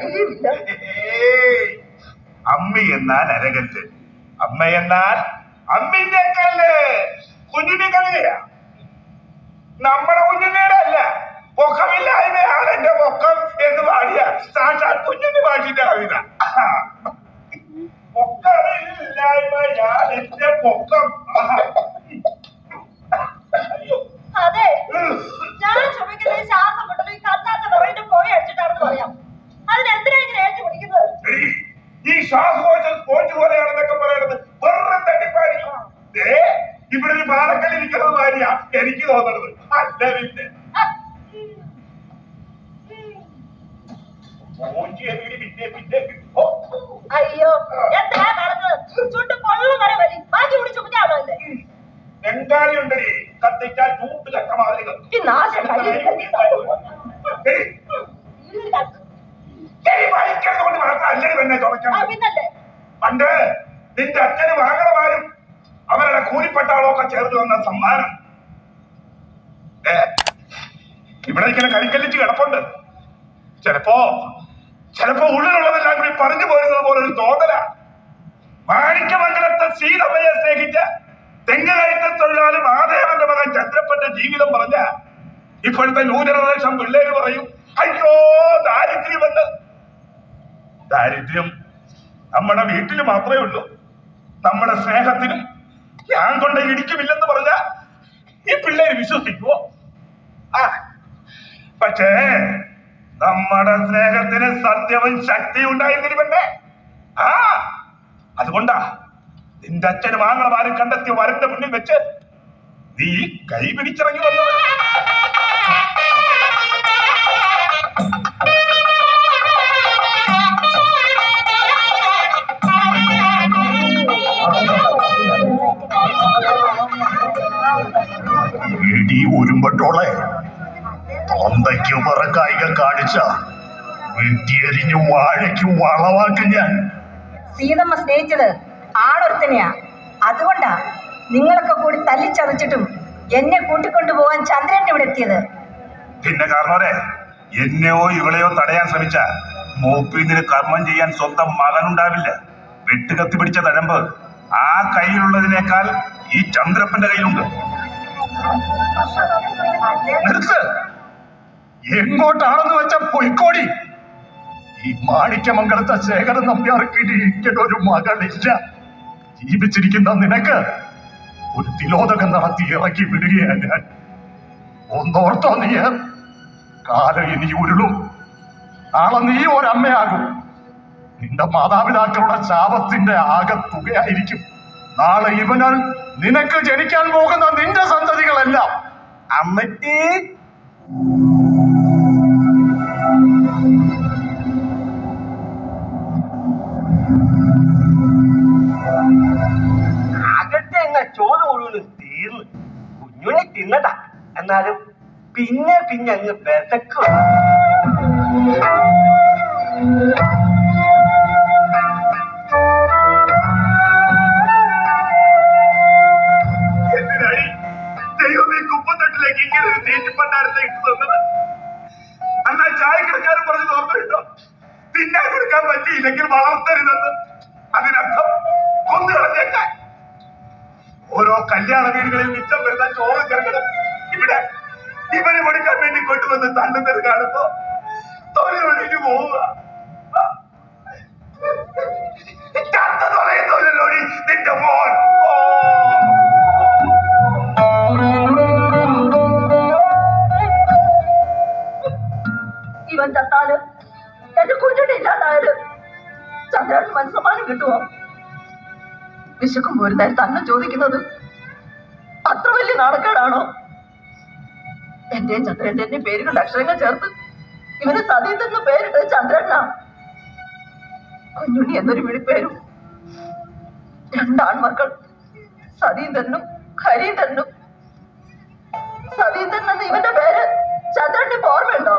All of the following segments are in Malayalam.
കഴിയുമില്ല ഏയ്! അമ്മി എന്നാൽ അരകല്ല്. അമ്മ എന്നാൽ അമ്മിന്റെ കല്ല്. കുഞ്ഞിന്റെ കവിതയാ നമ്മുടെ കുഞ്ഞിന്റെ അല്ല. പൊക്കമില്ലായ്മയാണ് എന്റെ പൊക്കം എന്ന് പാടിയ സാക്ഷാൽ കുഞ്ഞിന്റെ പാട്ടിന്റെ കവിത പൊക്കമില്ലായ്മയാണ് എന്റെ പൊക്കം അയ്യോ അതെ ഞാൻ ചുമക്കുന്ന ഈ ശ്വാസം മുട്ടലും ഈ കത്താത്ത വിറകിന്റെ പോയി അടിച്ചിട്ടാണെന്ന് പറയാം അതിനെന്തിനാ ഇങ്ങനെ ഏറ്റു പിടിക്കുന്നത് എടീ, ഈ ശ്വാസകോശം സ്പോഞ്ച് പോലെയാണെന്നൊക്കെ പറയണത് വെറും തട്ടിപ്പാടി ദേ, ഇവിടെ ഒരു പാറക്കൽ ഇരിക്കുന്നത് മാതിരിയാ എനിക്ക് തോന്നുന്നത് അല്ല പിന്നെ മൂഞ്ചിയ വീട് പിന്നെ പിന്നെ ഓ, അയ്യോ എന്തിനാ നടന്നത് ചുണ്ട് പൊള്ളും വരെ വലി ബാക്കി കൂടി ചുമക്കാണല്ലേ ബംഗാളി കൊണ്ട് മാത്രം അല്ലടി പെണ്ണെ ചുമക്കണം പണ്ട് നിന്റെ അച്ഛന് വാങ്ങണമാരും അവരുടെ കൂലിപ്പെട്ടാളൊക്കെ ചേർന്ന് വന്ന സമ്മാനം. ഇവിടെ ഇങ്ങനെ കരിക്കല്ലിച്ച് കിടപ്പുണ്ട്. ചിലപ്പോ ചിലപ്പോ ഉള്ളിലുള്ളതെല്ലാം കൂടി പറഞ്ഞു പോരുന്നത് പോലെ ഒരു തോന്നല. മാണിക്യമംഗലത്തെ സീതമ്മയെ സ്നേഹിച്ച തെങ്ങുകയറ്റ തൊഴിലാളി മാധേവന്റെ മകൻ ചന്ദ്രപ്പന്റെ ജീവിതം പറഞ്ഞ ഇപ്പോഴത്തെ ന്യൂ ജനറേഷൻ പിള്ളേര് പറയും അയ്യോ ദാരിദ്ര്യമെന്ന് ദാരിദ്ര്യം നമ്മുടെ വീട്ടിൽ മാത്രമേ ഉള്ളൂ. നമ്മുടെ സ്നേഹത്തിനും ഞാൻ കൊണ്ട് ഇടിക്കുമില്ലെന്ന് പറഞ്ഞ ഈ പിള്ളേര് വിശ്വസിക്കുവോ? ആ പക്ഷേ നമ്മുടെ സ്നേഹത്തിന് സത്യവും ശക്തിയും ഉണ്ടായിരുന്നിരുവണ്ടേ ആ അതുകൊണ്ടാ നിന്റെ അച്ഛന് വാങ്ങണമാരും കണ്ടെത്തിയ വരന്റെ മുന്നിൽ വെച്ച് നീ കൈ പിടിച്ചിറങ്ങി വന്നത് ഇടി ഒരുമ്പട്ടോളെ തൊന്തയ്ക്ക് പറക്കായിക കാണിച്ച വെട്ടിയരിഞ്ഞു വാഴയ്ക്ക് വളവാക്കും ഞാൻ. സീതമ്മ സ്നേഹിച്ചത് ആണൊരുത്തനെയാ അതുകൊണ്ടാ നിങ്ങളൊക്കെ കൂടി തല്ലിച്ചതച്ചിട്ടും എന്നെ കൂട്ടിക്കൊണ്ടു പോകാൻ ചന്ദ്രൻ ഇവിടെ എത്തിയത്. പിന്നെ കാരണവരെ എന്നെയോ ഇവളെയോ തടയാൻ ശ്രമിച്ച മൂപ്പിന് കർമ്മം ചെയ്യാൻ സ്വന്തം മകനുണ്ടാവില്ല. വെട്ടുകത്തി പിടിച്ച തഴമ്പ് ആ കയ്യിലുള്ളതിനേക്കാൾ ഈ ചന്ദ്രപ്പന്റെ കയ്യിലുണ്ട്. എങ്ങോട്ടാണെന്ന് വെച്ച പൊയ്ക്കോടി ഈ മാണിക്യമംഗലത്തെ ശേഖരൻ നമ്പ്യാർക്ക് ഒരു മകളില്ല. ജീവിച്ചിരിക്കുന്ന നിനക്ക് ഒരു തിലോദകം നടത്തി ഇറക്കി വിടുകയാണ് ഞാൻ. ഒന്നോർത്തോ നീ? കാലം ഇനി ഉരുളും. നാളെ നീ ഒരമ്മയാകും. നിന്റെ മാതാപിതാക്കളുടെ ശാപത്തിന്റെ ആകെ തുകയായിരിക്കും നാളെ ഇവനാൽ നിനക്ക് ജനിക്കാൻ പോകുന്ന നിന്റെ സന്തതികളെല്ലാം അമ്മയ്ക്ക് തിന്നതാ. എന്നാലും പിന്നെ പിന്നെ അങ്ങ് വിതക്കും കൊണ്ടുവന്ന് തള്ളുന്നത് കാണുമ്പോ തൊഴിലൊഴിഞ്ഞു പോവുക. ചത്ത തൊലയുന്നോടി നിന്റെ മോൻ. ഇവൻ ചത്താൽ എന്റെ കുഞ്ഞിനെ ഇല്ലാണ്ടായാൽ ചന്ദ്രൻ മനസ്സമാനം കിട്ടുമോ? വിശക്കുമ്പോ ഒരു നേരത്തെ അന്നം ചോദിക്കുന്നത് അത്ര വലിയ നാണക്കേടാണോ? എന്റെയും പേര് പേരുകളുടെ അക്ഷരങ്ങൾ ചേർത്ത് ഇവന് സതീന്ദ്രൻ എന്ന് പേരിട്ടത് ചന്ദ്രണ്ണ കുഞ്ഞുണ്ണി എന്നൊരു വിളിപ്പേരും. രണ്ടാൺമക്കൾ. സതീന്ദ്രനും ഹരീന്ദ്രനും സതീന്ദ്രൻ എന്ന ഇവന്റെ പേര് ചന്ദ്രന്റെ ഓർമ്മയുണ്ടോ?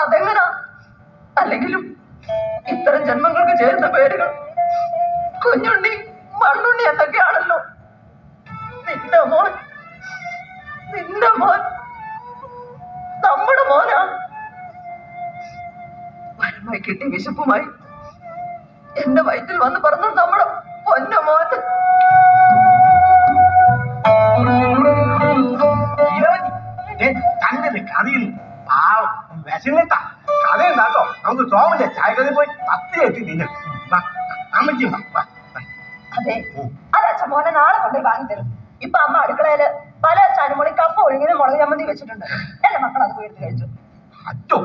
അതെങ്ങനാ? അല്ലെങ്കിലും ഇത്തരം ജന്മങ്ങൾക്ക് ചേരുന്ന പേരുകൾ കുഞ്ഞുണ്ണി മണ്ണുണ്ണി എന്നൊക്കെയാണല്ലോ. നിന്റെ മോൻ നിന്റെ മോൻ. നമ്മുടെ കിട്ടി വിശപ്പുമായി എന്റെ വയറ്റിൽ വന്ന് പറഞ്ഞു നമ്മുടെ പൊന്ന ഇരവതി ദേ, കണ്ടത് കഥയിൽ പാവം. വിശന്നിട്ടാ. കഥയുണ്ടാട്ടോ നമുക്ക് ചായ ചായക്കടയിൽ പോയി പത്ത് എത്തി തിന്നു വാ, അമ്മച്ചി വാ, വാ, വാ. അതെ അത് അച്ഛൻ മോനെ നാളെ കൊണ്ടുപോയി വാങ്ങി തരും ഇപ്പൊ അമ്മ അടുക്കളയിൽ പല ചാനുമണി കപ്പ ഒഴുകിന് മുളക് ചമ്മന്തി വെച്ചിട്ടുണ്ട് എന്റെ മക്കൾ അത് പോയി എടുത്ത് കഴിച്ചു അച്ചോ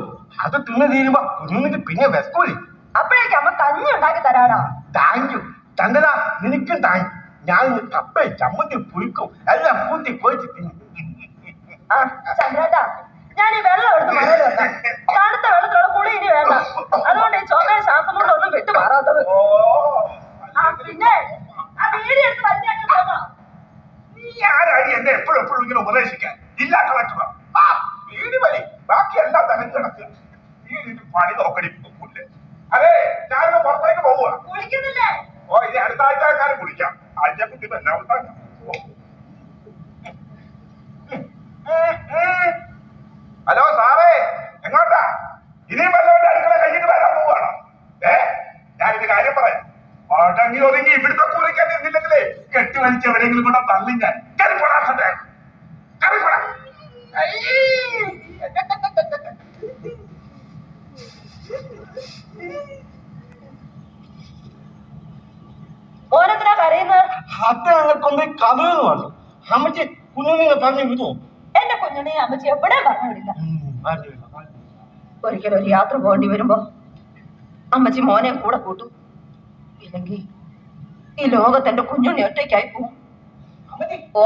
അത് തിന്ന് തീരുമ്പോ കുഞ്ഞുങ്ങൾക്ക് പിന്നെ വിശക്കൂലേ അപ്പോഴേക്കും അമ്മ കഞ്ഞി ഉണ്ടാക്കി തരാടാ താങ്ക് യു. ചന്ദ്ര നിനക്കും താങ്ക് ഞാൻ കപ്പ ചമ്മന്തി പുഴുക്കും എല്ലാം കൂട്ടി പോയിട്ട് തിന്നു. ചന്ദ്രേട്ടാ ഞാൻ ഈ വെള്ളം എടുത്ത് മറയിൽ വെക്കാം. തണുത്ത വെള്ളത്തിലുള്ള കുളി ഇനി വേണ്ട. അതുകൊണ്ട് ഈ ചുമയും ശ്വാസം കൊണ്ട് ഒന്നും വിട്ടു മാറാത്തത്. ഓ ആ പിന്നെ ആ വീടി എടുത്ത് വലിച്ചേക്കാൻ പോകാം നീ ആരാടി എന്നെ എപ്പോഴും എപ്പോഴും ഇങ്ങനെ ഉപദേശിക്കാൻ? ജില്ലാ കളക്ടർ ആ വീട് വലി ബാക്കി എല്ലാം തന്നെ പണി നോക്കടി പുല്ല് അതെ ഞാനിന്ന് പുറത്തേക്ക് പോവുക. കുളിക്കുന്നില്ലേ? ഓ ഇനി അടുത്ത ആഴ്ച ആൾക്കാരും കുളിക്കാം. ആഴ്ച കുട്ടി ഓ. ഹലോ സാറേ എങ്ങോട്ടാ? ഇനിയും വല്ലവന്റെ അടുക്കള കഴിഞ്ഞിട്ട് വരാൻ പോവാണോ ഏ ഞാനിത് കാര്യം പറയാം. ഒടങ്ങി ഒതുങ്ങി ഇവിടുത്തെ കൂലിക്കാൻ നിന്നില്ലെങ്കിലേ കെട്ടി വലിച്ച് എവിടെയെങ്കിലും കൂടെ തള്ളി ഞാൻ. പറഞ്ഞു വിടുമോ എന്റെ കുഞ്ഞുണ്ണി അമ്മച്ചി എവിടെ പറഞ്ഞു വിടില്ല ഒരിക്കലും ഒരു യാത്ര പോകേണ്ടി വരുമ്പോ അമ്മച്ചി മോനെ കൂടെ കൂട്ടും. ഇല്ലെങ്കിൽ ഈ ലോകത്ത് എന്റെ കുഞ്ഞുണ്ണി ഒറ്റയ്ക്കായി പോവും. ഓ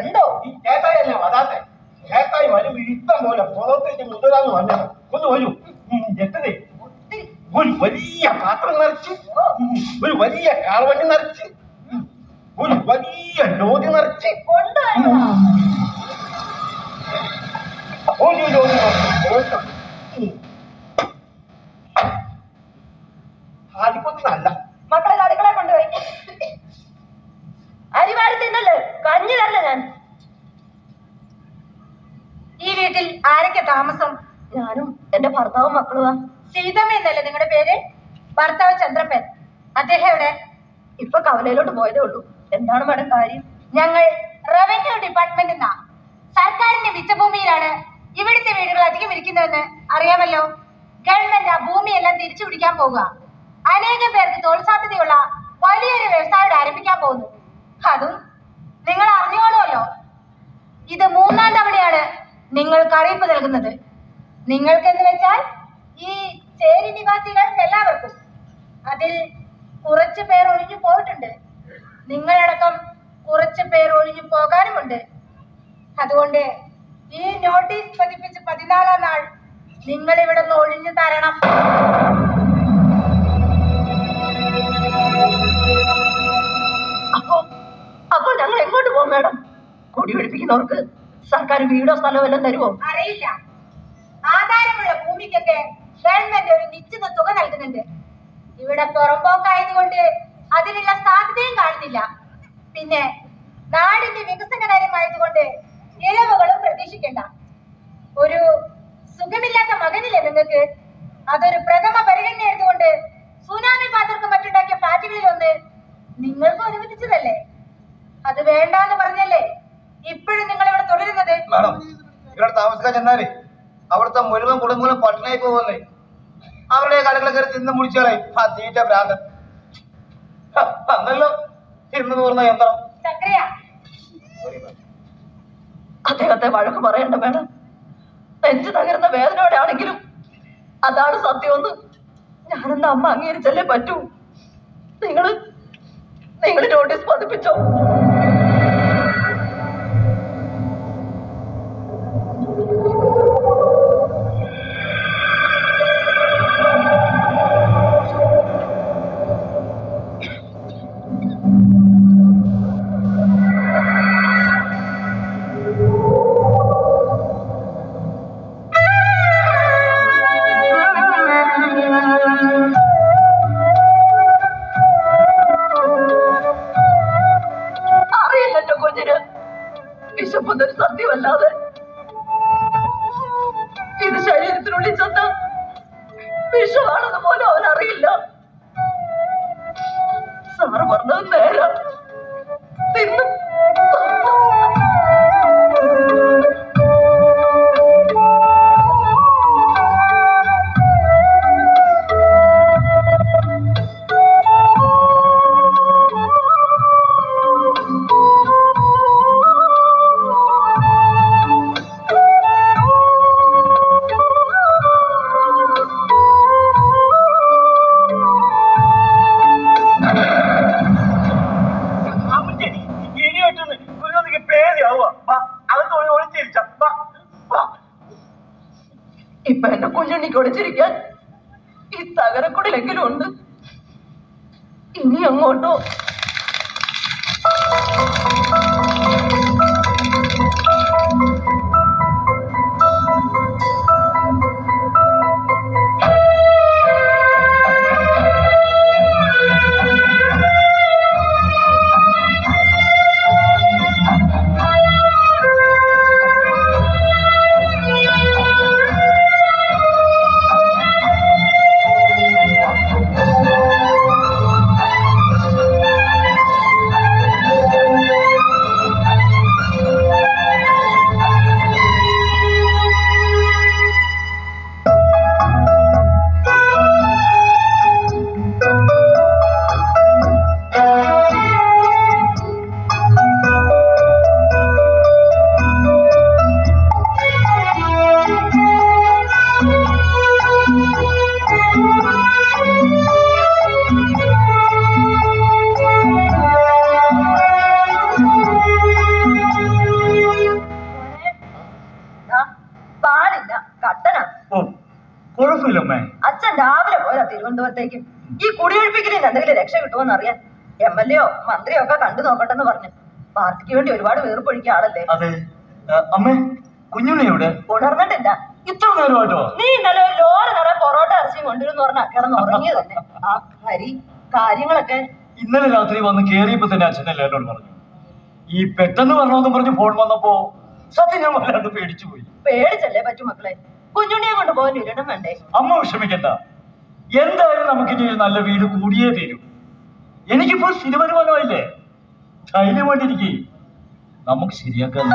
എന്തോ? ഈ ചേട്ടായല്ലേ വരാത്തെ? ചേട്ടായി വരും ഇഷ്ടം പോലെ പുറത്തേക്ക് മുതലാന്ന് വന്നത് ഒന്ന് വരൂ. എത്തതേ ഒരു വലിയ പാത്രം നിറച്ച് ഒരു വലിയ കാർവണ്ടി നിറച്ച് ഒരു വലിയ ലോതി നിറച്ച്. മക്കളെ അടുക്കള കൊണ്ടുപോയി. അരിവാരി തിന്നല്ലേ? കഞ്ഞി തരല ഞാൻ? ഈ വീട്ടിൽ ആരൊക്കെ താമസം? ഞാനും എന്റെ ഭർത്താവും മക്കളുമാ സീതമ്മ എന്നല്ലേ നിങ്ങളുടെ പേര്? ഭർത്താവ് ചന്ദ്രപ്പൻ. അദ്ദേഹം എവിടെ? ഇപ്പൊ കവലയിലോട്ട് പോയതേ ഉള്ളൂ. എന്താണ് മാഡം കാര്യം? ഞങ്ങൾ റവന്യൂ ഡിപ്പാർട്ട്മെന്റ് എന്നാ സർക്കാരിന്റെ മിച്ചഭൂമിയിലാണ് ഇവിടുത്തെ വീടുകൾ അധികം ഇരിക്കുന്നതെന്ന് അറിയാമല്ലോ. ഗവൺമെന്റ് ആ ഭൂമിയെല്ലാം തിരിച്ചു പിടിക്കാൻ പോവുക. അനേകം പേർക്ക് തൊഴിൽ സാധ്യതയുള്ള വലിയൊരു വ്യവസായം ആരംഭിക്കാൻ പോകുന്നു. അതും നിങ്ങൾ അറിഞ്ഞോളുമല്ലോ ഇത് മൂന്നാം തവണയാണ് നിങ്ങൾക്ക് അറിയിപ്പ് നൽകുന്നത്. നിങ്ങൾക്ക് എന്ന് വെച്ചാൽ ഈ ചേരി നിവാസികൾക്ക് എല്ലാവർക്കും അതിൽ കുറച്ചു പേർ ഒഴിഞ്ഞു പോയിട്ടുണ്ട്. നിങ്ങളടക്കം കുറച്ചു പേർ ഒഴിഞ്ഞു പോകാനുമുണ്ട്. അതുകൊണ്ട് ഈ നോട്ടീസ് പതിപ്പിച്ച് പതിനാലാം നാൾ നിങ്ങൾ ഇവിടെ നിന്ന് ഒഴിഞ്ഞു തരണം. അപ്പോ അപ്പോൾ ഞങ്ങൾ എങ്ങോട്ട് പോകും മാഡം? കൊടി പിടിപ്പിക്കുന്നവർക്ക് സർക്കാർ വീടോ സ്ഥലമോ എല്ലാം തരുമോ അറിയില്ല. ആധാരമുള്ള ഭൂമിക്കൊക്കെ ഗവൺമെന്റ് ഒരു നിശ്ചിത തുക നൽകുന്നുണ്ട്. ഇവിടെ പുറമ്പോക്കായതുകൊണ്ട് അതിനുള്ള സാധ്യതയും കാണുന്നില്ല. പിന്നെ നാടിന്റെ വികസന കാര്യമായതുകൊണ്ട് ഇളവുകളും പ്രതീക്ഷിക്കേണ്ട. ഒരു സുഖമില്ലാത്ത മകനില്ലേ നിങ്ങൾക്ക്? അതൊരു പ്രഥമ പരിഗണന എടുത്തുകൊണ്ട് സുനാമി പാത്രക്ക് മറ്റുണ്ടാക്കിയ ഫ്ലാറ്റുകളിൽ ഒന്ന് നിങ്ങൾക്ക് അനുവദിച്ചതല്ലേ? അത് വേണ്ടാന്ന് പറഞ്ഞല്ലേ? ഇപ്പോഴും നിങ്ങൾ ഇവിടെ തുടരുന്നത് ഇവിടെ താമസിക്കാൻ ചെന്നാലേ അവിടുത്തെ മുഴുവൻ കുടുംബങ്ങളും പട്ടണയിൽ പോകുന്നേ അവരുടെ കടകളെ കയറി തിന്ന് മുടിച്ചാലേ ആ തീറ്റ ഭ്രാന്തൻ. അന്നല്ലോ ഇന്ന് പറഞ്ഞ യന്ത്രം. അദ്ദേഹത്തെ വഴക്ക് പറയണ്ട വേണം. നെഞ്ചു തകരുന്ന വേദനയോടെ ആണെങ്കിലും അതാണ് സത്യമെന്ന് ഞാനെന്ന അമ്മ അംഗീകരിച്ചല്ലേ പറ്റൂ? നിങ്ങൾ നിങ്ങൾ നോട്ടീസ് പതിപ്പിച്ചോ? വിശപ്പതൊരു സത്യമല്ലാതെ ഇത് ശരീരത്തിനുള്ളിൽ ചെന്ന വിഷമാണെന്ന് പോലും അവനറിയില്ല. സാറ് പറഞ്ഞത് നേരം. തിന്നും ഇപ്പൊ എന്നെ കുഞ്ഞുണ്ണിക്ക് ഒളിച്ചിരിക്കാൻ ഈ തകരക്കുടലെങ്കിലും ഉണ്ട്. ഇനി അങ്ങോട്ടോ? തിരുവനന്തപുരത്തേക്ക്. ഈ കുടിയൊഴിപ്പിക്കലിന് എന്തെങ്കിലും രക്ഷ കിട്ടുമോ അറിയാൻ എം എൽ എയോ മന്ത്രിയോ ഒക്കെ കണ്ടു നോക്കട്ടെ എന്ന് പറഞ്ഞു. പാർട്ടിക്ക് വേണ്ടി ഒരുപാട് വീർപ്പൊഴിക്കുക ആളല്ലേ? അതെ. അമ്മേ കുഞ്ഞുണ്ണി എവിടെ? ഉണർന്നിട്ടില്ല. ഇത്ര നേരമായിട്ടോ? നീ ഇന്നലെ ഒരു ലോറി നിറയെ പൊറോട്ട ഇറച്ചിയും കൊണ്ടുവരുന്ന പറഞ്ഞ കിടന്ന് ഉറങ്ങിയത് തന്നെ ആ ഹരി കാര്യങ്ങളൊക്കെ. ഇന്നലെ രാത്രി വന്ന് കേറിയപ്പോ തന്നെ അച്ഛനെ എന്നോട് പറഞ്ഞു. ഈ പെട്ടെന്ന് വന്നോന്ന് പറഞ്ഞു ഫോൺ വന്നപ്പോ സത്യം ഞാൻ വല്ലാണ്ട് പേടിച്ചു പോയി. പേടിച്ചല്ലേ പറ്റു മക്കളെ? കുഞ്ഞുണ്ണിയെ കൊണ്ട് പോകാൻ ഇരിടം വേണ്ടേ? അമ്മ വിഷമിക്കണ്ട. എന്തായാലും നമുക്കിനി ഒരു നല്ല വീട് കൂടിയേ തീരൂ. എനിക്കിപ്പോ സ്ഥിര വരുമാനമായില്ലേ ധൈര്യമായിട്ടിരിക്കേ നമുക്ക് ശരിയാക്കാൻ